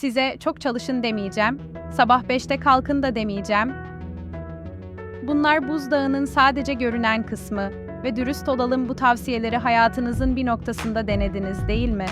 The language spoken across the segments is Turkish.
Size çok çalışın demeyeceğim. Sabah 5'te kalkın da demeyeceğim. Bunlar buzdağının sadece görünen kısmı ve dürüst olalım bu tavsiyeleri hayatınızın bir noktasında denediniz değil mi?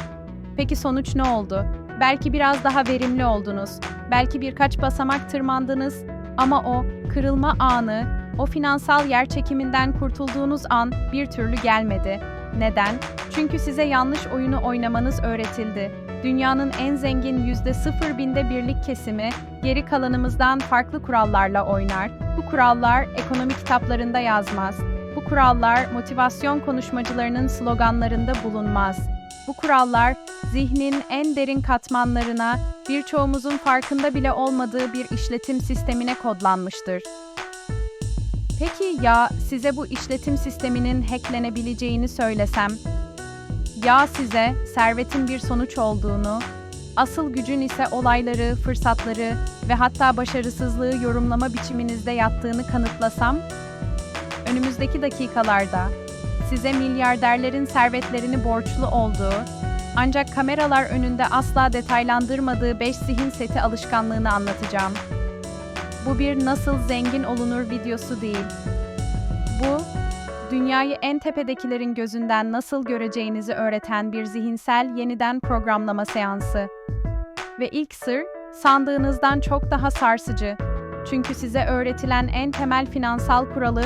Peki sonuç ne oldu? Belki biraz daha verimli oldunuz. Belki birkaç basamak tırmandınız ama o kırılma anı, o finansal yer çekiminden kurtulduğunuz an bir türlü gelmedi. Neden? Çünkü size yanlış oyunu oynamanız öğretildi. Dünyanın en zengin yüzde sıfır binde birlik kesimi geri kalanımızdan farklı kurallarla oynar. Bu kurallar ekonomi kitaplarında yazmaz. Bu kurallar motivasyon konuşmacılarının sloganlarında bulunmaz. Bu kurallar zihnin en derin katmanlarına, birçoğumuzun farkında bile olmadığı bir işletim sistemine kodlanmıştır. Peki ya size bu işletim sisteminin hacklenebileceğini söylesem? Ya size servetin bir sonuç olduğunu, asıl gücün ise olayları, fırsatları ve hatta başarısızlığı yorumlama biçiminizde yattığını kanıtlasam? Önümüzdeki dakikalarda size milyarderlerin servetlerini borçlu olduğu, ancak kameralar önünde asla detaylandırmadığı 5 zihin seti alışkanlığını anlatacağım. Bu bir nasıl zengin olunur videosu değil. Bu, dünyayı en tepedekilerin gözünden nasıl göreceğinizi öğreten bir zihinsel yeniden programlama seansı. Ve ilk sır, sandığınızdan çok daha sarsıcı. Çünkü size öğretilen en temel finansal kuralı,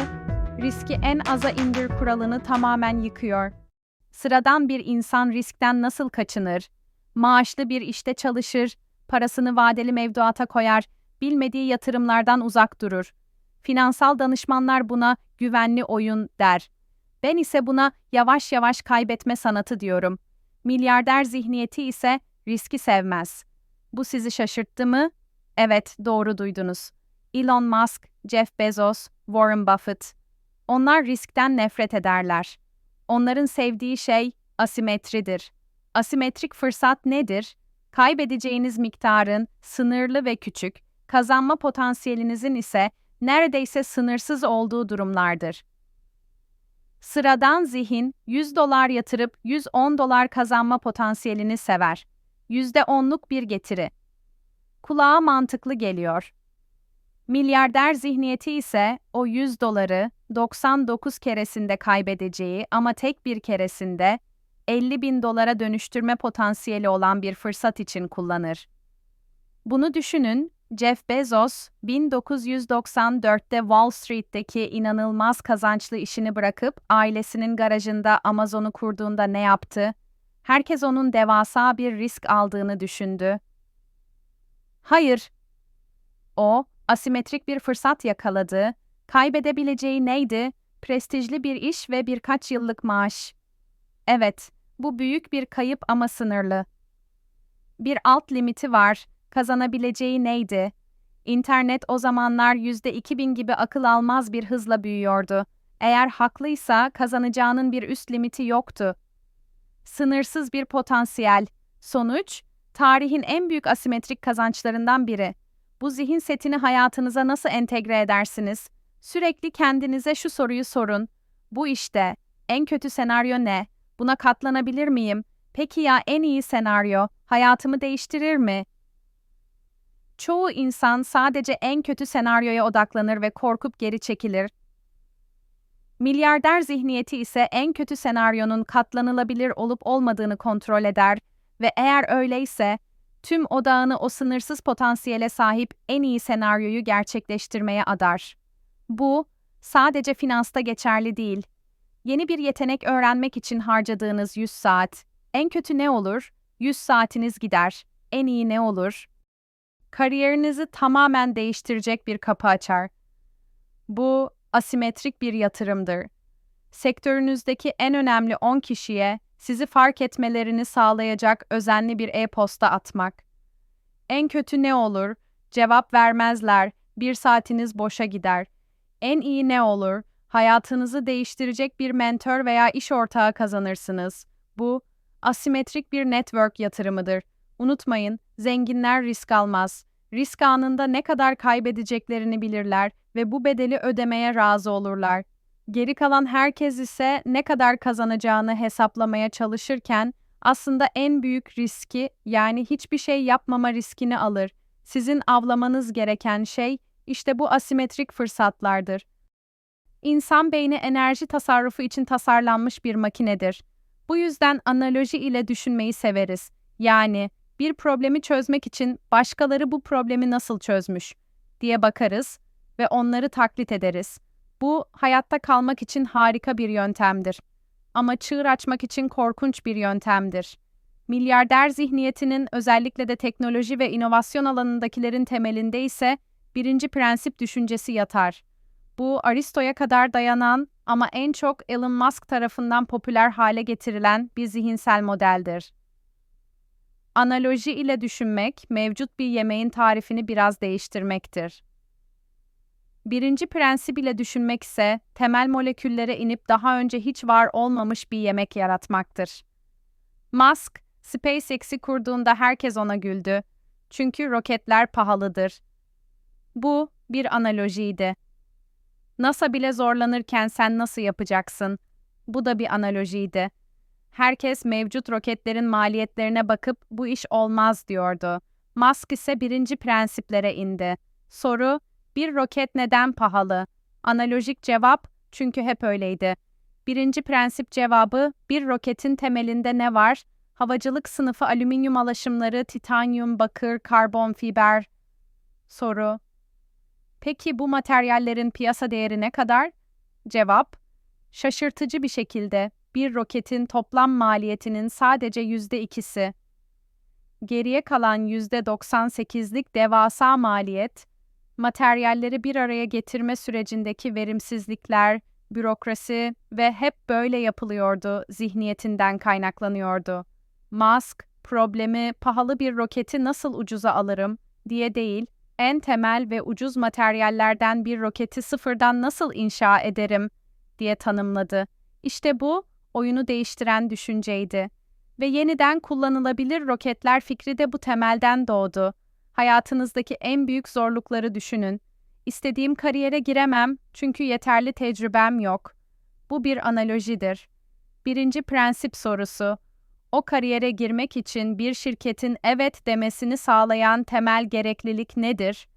riski en aza indir kuralını tamamen yıkıyor. Sıradan bir insan riskten nasıl kaçınır? Maaşlı bir işte çalışır, parasını vadeli mevduata koyar, bilmediği yatırımlardan uzak durur. Finansal danışmanlar buna güvenli oyun der. Ben ise buna yavaş yavaş kaybetme sanatı diyorum. Milyarder zihniyeti ise riski sevmez. Bu sizi şaşırttı mı? Evet, doğru duydunuz. Elon Musk, Jeff Bezos, Warren Buffett. Onlar riskten nefret ederler. Onların sevdiği şey asimetridir. Asimetrik fırsat nedir? Kaybedeceğiniz miktarın sınırlı ve küçük, kazanma potansiyelinizin ise neredeyse sınırsız olduğu durumlardır. Sıradan zihin 100 dolar yatırıp 110 dolar kazanma potansiyelini sever. %10'luk bir getiri. Kulağa mantıklı geliyor. Milyarder zihniyeti ise o 100 doları 99 keresinde kaybedeceği ama tek bir keresinde 50 bin dolara dönüştürme potansiyeli olan bir fırsat için kullanır. Bunu düşünün, Jeff Bezos, 1994'te Wall Street'teki inanılmaz kazançlı işini bırakıp ailesinin garajında Amazon'u kurduğunda ne yaptı? Herkes onun devasa bir risk aldığını düşündü. Hayır. O, asimetrik bir fırsat yakaladı. Kaybedebileceği neydi? Prestijli bir iş ve birkaç yıllık maaş. Evet, bu büyük bir kayıp ama sınırlı. Bir alt limiti var kazanabileceği neydi? İnternet o zamanlar yüzde 2000 gibi akıl almaz bir hızla büyüyordu. Eğer haklıysa kazanacağının bir üst limiti yoktu. Sınırsız bir potansiyel. Sonuç, tarihin en büyük asimetrik kazançlarından biri. Bu zihin setini hayatınıza nasıl entegre edersiniz? Sürekli kendinize şu soruyu sorun. Bu işte, en kötü senaryo ne? Buna katlanabilir miyim? Peki ya en iyi senaryo, hayatımı değiştirir mi? Çoğu insan sadece en kötü senaryoya odaklanır ve korkup geri çekilir. Milyarder zihniyeti ise en kötü senaryonun katlanılabilir olup olmadığını kontrol eder ve eğer öyleyse tüm odağını o sınırsız potansiyele sahip en iyi senaryoyu gerçekleştirmeye adar. Bu sadece finansta geçerli değil. Yeni bir yetenek öğrenmek için harcadığınız 100 saat. En kötü ne olur? 100 saatiniz gider. En iyi ne olur? Kariyerinizi tamamen değiştirecek bir kapı açar. Bu asimetrik bir yatırımdır. Sektörünüzdeki en önemli 10 kişiye sizi fark etmelerini sağlayacak özenli bir e-posta atmak. En kötü ne olur? Cevap vermezler, bir saatiniz boşa gider. En iyi ne olur? Hayatınızı değiştirecek bir mentor veya iş ortağı kazanırsınız. Bu, asimetrik bir network yatırımıdır. Unutmayın, zenginler risk almaz. Risk anında ne kadar kaybedeceklerini bilirler ve bu bedeli ödemeye razı olurlar. Geri kalan herkes ise ne kadar kazanacağını hesaplamaya çalışırken aslında en büyük riski yani hiçbir şey yapmama riskini alır. Sizin avlamanız gereken şey işte bu asimetrik fırsatlardır. İnsan beyni enerji tasarrufu için tasarlanmış bir makinedir. Bu yüzden analoji ile düşünmeyi severiz. Yani bir problemi çözmek için başkaları bu problemi nasıl çözmüş diye bakarız ve onları taklit ederiz. Bu hayatta kalmak için harika bir yöntemdir. Ama çığır açmak için korkunç bir yöntemdir. Milyarder zihniyetinin özellikle de teknoloji ve inovasyon alanındakilerin temelinde ise birinci prensip düşüncesi yatar. Bu Aristo'ya kadar dayanan ama en çok Elon Musk tarafından popüler hale getirilen bir zihinsel modeldir. Analoji ile düşünmek, mevcut bir yemeğin tarifini biraz değiştirmektir. Birinci prensip ile düşünmek ise temel moleküllere inip daha önce hiç var olmamış bir yemek yaratmaktır. Musk, SpaceX'i kurduğunda herkes ona güldü. Çünkü roketler pahalıdır. Bu bir analojiydi. NASA bile zorlanırken sen nasıl yapacaksın? Bu da bir analojiydi. Herkes mevcut roketlerin maliyetlerine bakıp bu iş olmaz diyordu. Musk ise birinci prensiplere indi. Soru, bir roket neden pahalı? Analojik cevap, çünkü hep öyleydi. Birinci prensip cevabı, bir roketin temelinde ne var? Havacılık sınıfı alüminyum alaşımları, titanyum, bakır, karbon fiber. Soru, Peki bu materyallerin piyasa değeri ne kadar? Cevap, şaşırtıcı bir şekilde bir roketin toplam maliyetinin sadece yüzde ikisi. Geriye kalan yüzde 98'lik devasa maliyet, materyalleri bir araya getirme sürecindeki verimsizlikler, bürokrasi ve hep böyle yapılıyordu zihniyetinden kaynaklanıyordu. Musk, problemi pahalı bir roketi nasıl ucuza alırım diye değil, en temel ve ucuz materyallerden bir roketi sıfırdan nasıl inşa ederim diye tanımladı. İşte bu oyunu değiştiren düşünceydi. Ve yeniden kullanılabilir roketler fikri de bu temelden doğdu. Hayatınızdaki en büyük zorlukları düşünün. İstediğim kariyere giremem çünkü yeterli tecrübem yok. Bu bir analojidir. Birinci prensip sorusu o kariyere girmek için bir şirketin evet demesini sağlayan temel gereklilik nedir?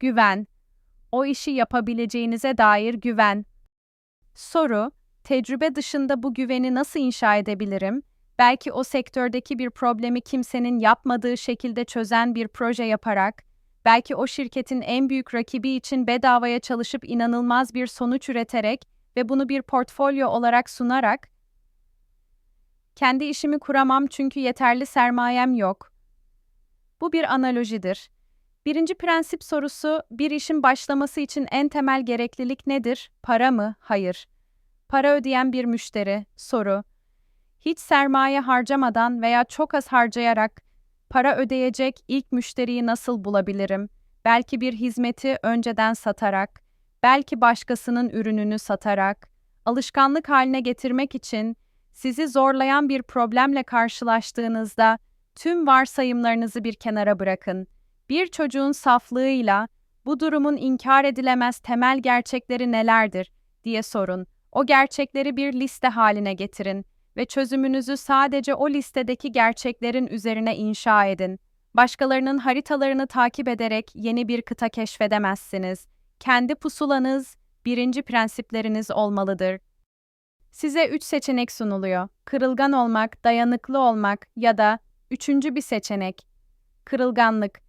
Güven. O işi yapabileceğinize dair güven. Soru, tecrübe dışında bu güveni nasıl inşa edebilirim? Belki o sektördeki bir problemi kimsenin yapmadığı şekilde çözen bir proje yaparak, belki o şirketin en büyük rakibi için bedavaya çalışıp inanılmaz bir sonuç üreterek ve bunu bir portfolyo olarak sunarak kendi işimi kuramam çünkü yeterli sermayem yok. Bu bir analojidir. Birinci prensip sorusu, bir işin başlaması için en temel gereklilik nedir? Para mı? Hayır. Para ödeyen bir müşteri. Soru. Hiç sermaye harcamadan veya çok az harcayarak para ödeyecek ilk müşteriyi nasıl bulabilirim? Belki bir hizmeti önceden satarak, belki başkasının ürününü satarak, alışkanlık haline getirmek için sizi zorlayan bir problemle karşılaştığınızda tüm varsayımlarınızı bir kenara bırakın. Bir çocuğun saflığıyla bu durumun inkar edilemez temel gerçekleri nelerdir diye sorun. O gerçekleri bir liste haline getirin ve çözümünüzü sadece o listedeki gerçeklerin üzerine inşa edin. Başkalarının haritalarını takip ederek yeni bir kıta keşfedemezsiniz. Kendi pusulanız, birinci prensipleriniz olmalıdır. Size üç seçenek sunuluyor. Kırılgan olmak, dayanıklı olmak ya da üçüncü bir seçenek. Kırılganlık.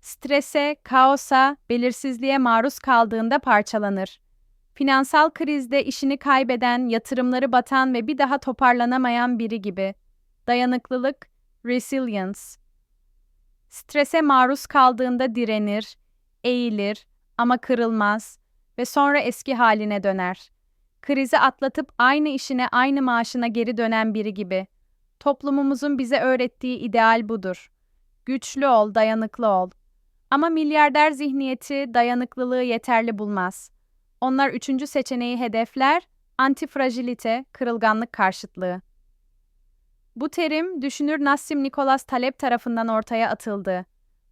Strese, kaosa, belirsizliğe maruz kaldığında parçalanır. Finansal krizde işini kaybeden, yatırımları batan ve bir daha toparlanamayan biri gibi. Dayanıklılık, resilience. Strese maruz kaldığında direnir, eğilir ama kırılmaz ve sonra eski haline döner krizi atlatıp aynı işine aynı maaşına geri dönen biri gibi. Toplumumuzun bize öğrettiği ideal budur. Güçlü ol, dayanıklı ol. Ama milyarder zihniyeti dayanıklılığı yeterli bulmaz. Onlar üçüncü seçeneği hedefler, antifragilite, kırılganlık karşıtlığı. Bu terim düşünür Nassim Nicholas Taleb tarafından ortaya atıldı.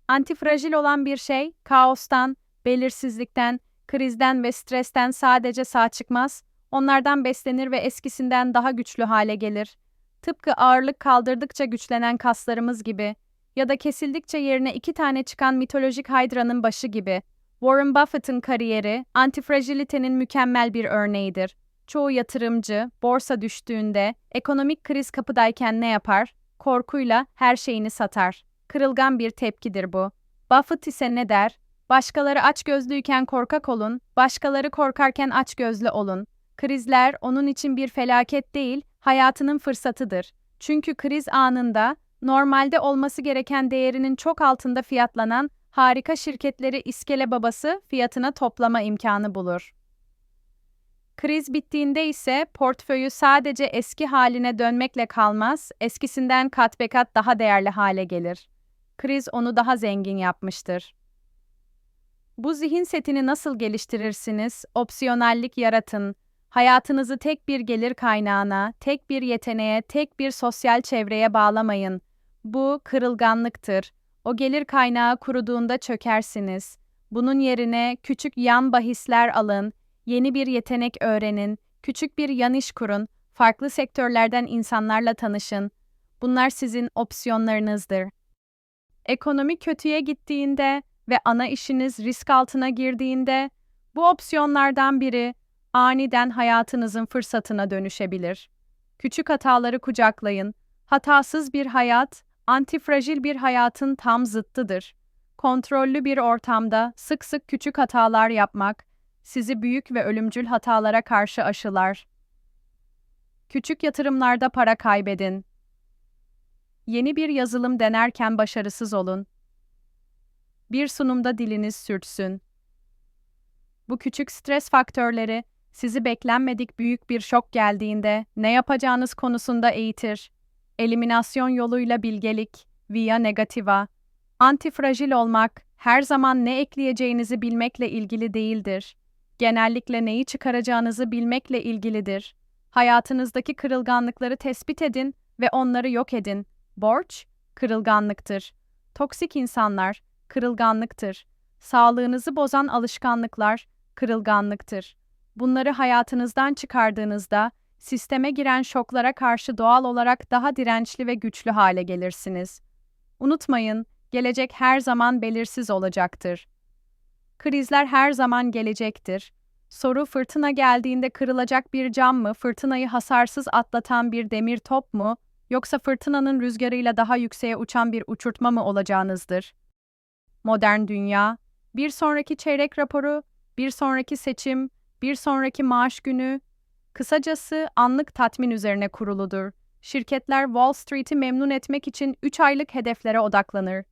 Antifragil olan bir şey, kaostan, belirsizlikten, krizden ve stresten sadece sağ çıkmaz, Onlardan beslenir ve eskisinden daha güçlü hale gelir. Tıpkı ağırlık kaldırdıkça güçlenen kaslarımız gibi ya da kesildikçe yerine iki tane çıkan mitolojik Hydra'nın başı gibi. Warren Buffett'ın kariyeri, antifragilitenin mükemmel bir örneğidir. Çoğu yatırımcı, borsa düştüğünde, ekonomik kriz kapıdayken ne yapar? Korkuyla her şeyini satar. Kırılgan bir tepkidir bu. Buffett ise ne der? Başkaları açgözlüyken korkak olun, başkaları korkarken açgözlü olun. Krizler onun için bir felaket değil, hayatının fırsatıdır. Çünkü kriz anında normalde olması gereken değerinin çok altında fiyatlanan harika şirketleri iskele babası fiyatına toplama imkanı bulur. Kriz bittiğinde ise portföyü sadece eski haline dönmekle kalmaz, eskisinden kat be kat daha değerli hale gelir. Kriz onu daha zengin yapmıştır. Bu zihin setini nasıl geliştirirsiniz? Opsiyonellik yaratın. Hayatınızı tek bir gelir kaynağına, tek bir yeteneğe, tek bir sosyal çevreye bağlamayın. Bu kırılganlıktır. O gelir kaynağı kuruduğunda çökersiniz. Bunun yerine küçük yan bahisler alın, yeni bir yetenek öğrenin, küçük bir yan iş kurun, farklı sektörlerden insanlarla tanışın. Bunlar sizin opsiyonlarınızdır. Ekonomi kötüye gittiğinde ve ana işiniz risk altına girdiğinde bu opsiyonlardan biri aniden hayatınızın fırsatına dönüşebilir. Küçük hataları kucaklayın. Hatasız bir hayat, antifragil bir hayatın tam zıttıdır. Kontrollü bir ortamda sık sık küçük hatalar yapmak sizi büyük ve ölümcül hatalara karşı aşılar. Küçük yatırımlarda para kaybedin. Yeni bir yazılım denerken başarısız olun. Bir sunumda diliniz sürtsün. Bu küçük stres faktörleri sizi beklenmedik büyük bir şok geldiğinde ne yapacağınız konusunda eğitir. Eliminasyon yoluyla bilgelik, via negativa. Antifragil olmak, her zaman ne ekleyeceğinizi bilmekle ilgili değildir. Genellikle neyi çıkaracağınızı bilmekle ilgilidir. Hayatınızdaki kırılganlıkları tespit edin ve onları yok edin. Borç, kırılganlıktır. Toksik insanlar, kırılganlıktır. Sağlığınızı bozan alışkanlıklar, kırılganlıktır. Bunları hayatınızdan çıkardığınızda sisteme giren şoklara karşı doğal olarak daha dirençli ve güçlü hale gelirsiniz. Unutmayın, gelecek her zaman belirsiz olacaktır. Krizler her zaman gelecektir. Soru fırtına geldiğinde kırılacak bir cam mı, fırtınayı hasarsız atlatan bir demir top mu, yoksa fırtınanın rüzgarıyla daha yükseğe uçan bir uçurtma mı olacağınızdır. Modern dünya, bir sonraki çeyrek raporu, bir sonraki seçim, bir sonraki maaş günü, kısacası anlık tatmin üzerine kuruludur. Şirketler Wall Street'i memnun etmek için 3 aylık hedeflere odaklanır.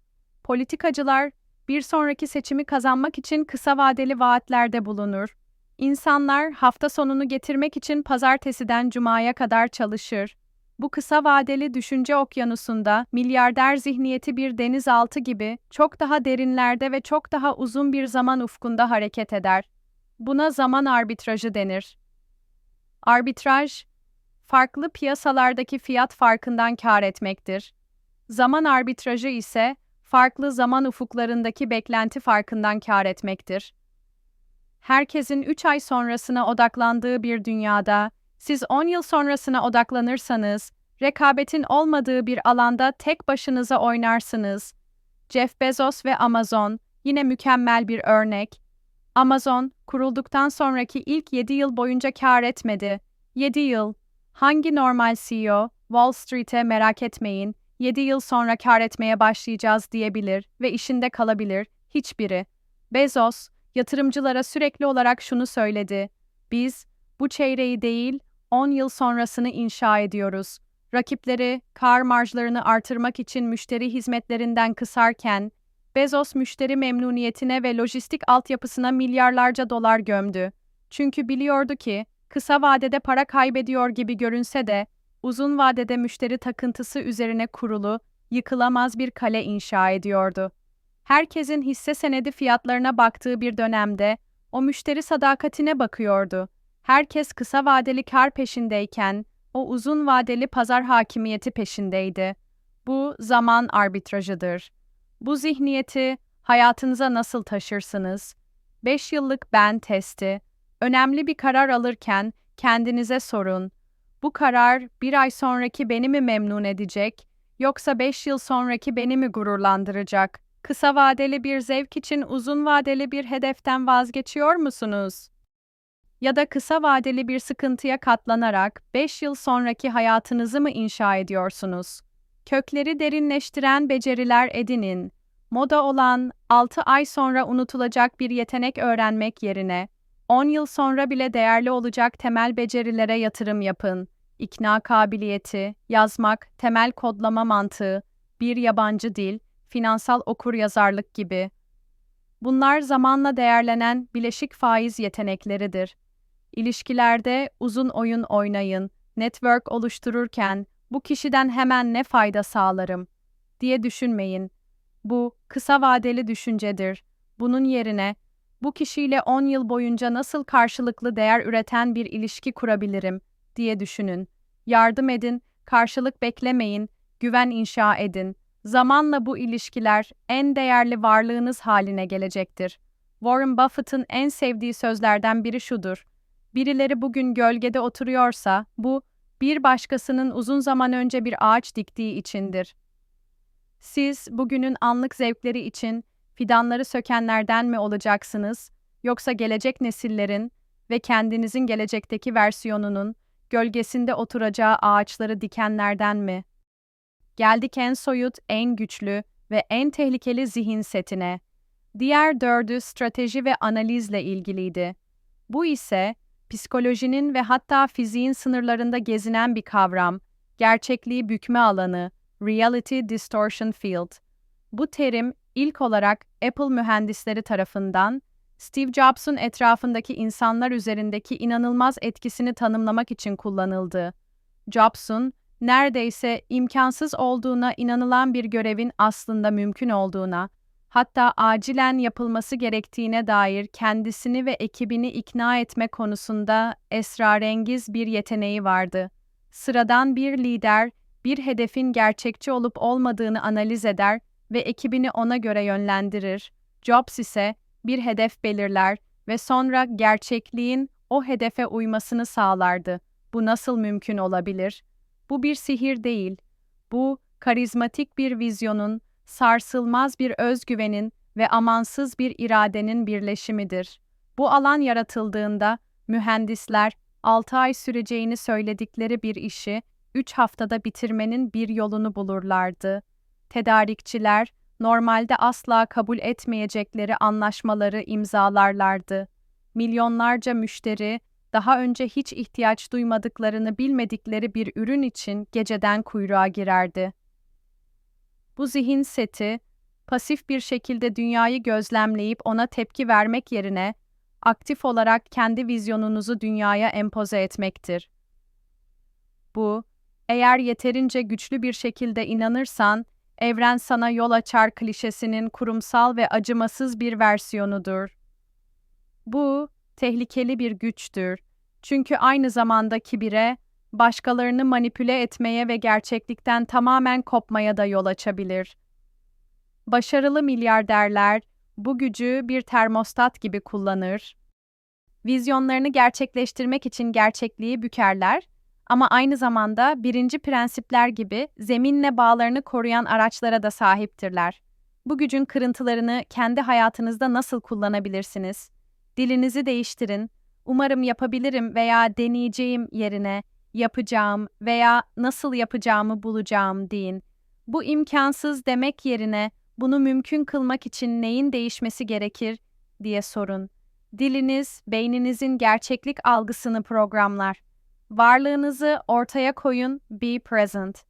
Politikacılar bir sonraki seçimi kazanmak için kısa vadeli vaatlerde bulunur. İnsanlar hafta sonunu getirmek için pazartesiden cumaya kadar çalışır. Bu kısa vadeli düşünce okyanusunda milyarder zihniyeti bir denizaltı gibi çok daha derinlerde ve çok daha uzun bir zaman ufkunda hareket eder. Buna zaman arbitrajı denir. Arbitraj, farklı piyasalardaki fiyat farkından kar etmektir. Zaman arbitrajı ise farklı zaman ufuklarındaki beklenti farkından kar etmektir. Herkesin 3 ay sonrasına odaklandığı bir dünyada, siz 10 yıl sonrasına odaklanırsanız, rekabetin olmadığı bir alanda tek başınıza oynarsınız. Jeff Bezos ve Amazon yine mükemmel bir örnek. Amazon, kurulduktan sonraki ilk 7 yıl boyunca kar etmedi. 7 yıl. Hangi normal CEO, Wall Street'e merak etmeyin, 7 yıl sonra kar etmeye başlayacağız diyebilir ve işinde kalabilir. Hiçbiri. Bezos, yatırımcılara sürekli olarak şunu söyledi. Biz, bu çeyreği değil, 10 yıl sonrasını inşa ediyoruz. Rakipleri, kar marjlarını artırmak için müşteri hizmetlerinden kısarken, Bezos müşteri memnuniyetine ve lojistik altyapısına milyarlarca dolar gömdü. Çünkü biliyordu ki, kısa vadede para kaybediyor gibi görünse de, uzun vadede müşteri takıntısı üzerine kurulu, yıkılamaz bir kale inşa ediyordu. Herkesin hisse senedi fiyatlarına baktığı bir dönemde, o müşteri sadakatine bakıyordu. Herkes kısa vadeli kar peşindeyken, o uzun vadeli pazar hakimiyeti peşindeydi. Bu zaman arbitrajıdır. Bu zihniyeti hayatınıza nasıl taşırsınız? 5 yıllık ben testi. Önemli bir karar alırken kendinize sorun. Bu karar bir ay sonraki beni mi memnun edecek, yoksa beş yıl sonraki beni mi gururlandıracak? Kısa vadeli bir zevk için uzun vadeli bir hedeften vazgeçiyor musunuz? Ya da kısa vadeli bir sıkıntıya katlanarak 5 yıl sonraki hayatınızı mı inşa ediyorsunuz? Kökleri derinleştiren beceriler edinin. Moda olan 6 ay sonra unutulacak bir yetenek öğrenmek yerine 10 yıl sonra bile değerli olacak temel becerilere yatırım yapın. İkna kabiliyeti, yazmak, temel kodlama mantığı, bir yabancı dil, finansal okuryazarlık gibi. Bunlar zamanla değerlenen bileşik faiz yetenekleridir. İlişkilerde uzun oyun oynayın, network oluştururken bu kişiden hemen ne fayda sağlarım diye düşünmeyin. Bu kısa vadeli düşüncedir. Bunun yerine bu kişiyle 10 yıl boyunca nasıl karşılıklı değer üreten bir ilişki kurabilirim diye düşünün. Yardım edin, karşılık beklemeyin, güven inşa edin. Zamanla bu ilişkiler en değerli varlığınız haline gelecektir. Warren Buffett'ın en sevdiği sözlerden biri şudur. Birileri bugün gölgede oturuyorsa bu bir başkasının uzun zaman önce bir ağaç diktiği içindir. Siz bugünün anlık zevkleri için fidanları sökenlerden mi olacaksınız yoksa gelecek nesillerin ve kendinizin gelecekteki versiyonunun gölgesinde oturacağı ağaçları dikenlerden mi? Geldik en soyut, en güçlü ve en tehlikeli zihin setine. Diğer dördü strateji ve analizle ilgiliydi. Bu ise psikolojinin ve hatta fiziğin sınırlarında gezinen bir kavram, gerçekliği bükme alanı, Reality Distortion Field. Bu terim ilk olarak Apple mühendisleri tarafından Steve Jobs'un etrafındaki insanlar üzerindeki inanılmaz etkisini tanımlamak için kullanıldı. Jobs'un neredeyse imkansız olduğuna inanılan bir görevin aslında mümkün olduğuna, hatta acilen yapılması gerektiğine dair kendisini ve ekibini ikna etme konusunda esrarengiz bir yeteneği vardı. Sıradan bir lider, bir hedefin gerçekçi olup olmadığını analiz eder ve ekibini ona göre yönlendirir. Jobs ise bir hedef belirler ve sonra gerçekliğin o hedefe uymasını sağlardı. Bu nasıl mümkün olabilir? Bu bir sihir değil. Bu karizmatik bir vizyonun, sarsılmaz bir özgüvenin ve amansız bir iradenin birleşimidir. Bu alan yaratıldığında mühendisler 6 ay süreceğini söyledikleri bir işi 3 haftada bitirmenin bir yolunu bulurlardı. Tedarikçiler normalde asla kabul etmeyecekleri anlaşmaları imzalarlardı. Milyonlarca müşteri daha önce hiç ihtiyaç duymadıklarını bilmedikleri bir ürün için geceden kuyruğa girerdi. Bu zihin seti, pasif bir şekilde dünyayı gözlemleyip ona tepki vermek yerine, aktif olarak kendi vizyonunuzu dünyaya empoze etmektir. Bu, eğer yeterince güçlü bir şekilde inanırsan, evren sana yol açar klişesinin kurumsal ve acımasız bir versiyonudur. Bu, tehlikeli bir güçtür. Çünkü aynı zamanda kibire, başkalarını manipüle etmeye ve gerçeklikten tamamen kopmaya da yol açabilir. Başarılı milyarderler bu gücü bir termostat gibi kullanır. Vizyonlarını gerçekleştirmek için gerçekliği bükerler ama aynı zamanda birinci prensipler gibi zeminle bağlarını koruyan araçlara da sahiptirler. Bu gücün kırıntılarını kendi hayatınızda nasıl kullanabilirsiniz? Dilinizi değiştirin. Umarım yapabilirim veya deneyeceğim yerine yapacağım veya nasıl yapacağımı bulacağım deyin. Bu imkansız demek yerine bunu mümkün kılmak için neyin değişmesi gerekir diye sorun. Diliniz, beyninizin gerçeklik algısını programlar. Varlığınızı ortaya koyun, be present.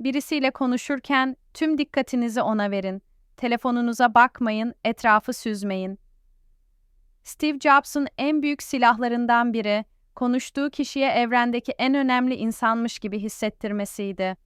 Birisiyle konuşurken tüm dikkatinizi ona verin. Telefonunuza bakmayın, etrafı süzmeyin. Steve Jobs'un en büyük silahlarından biri konuştuğu kişiye evrendeki en önemli insanmış gibi hissettirmesiydi.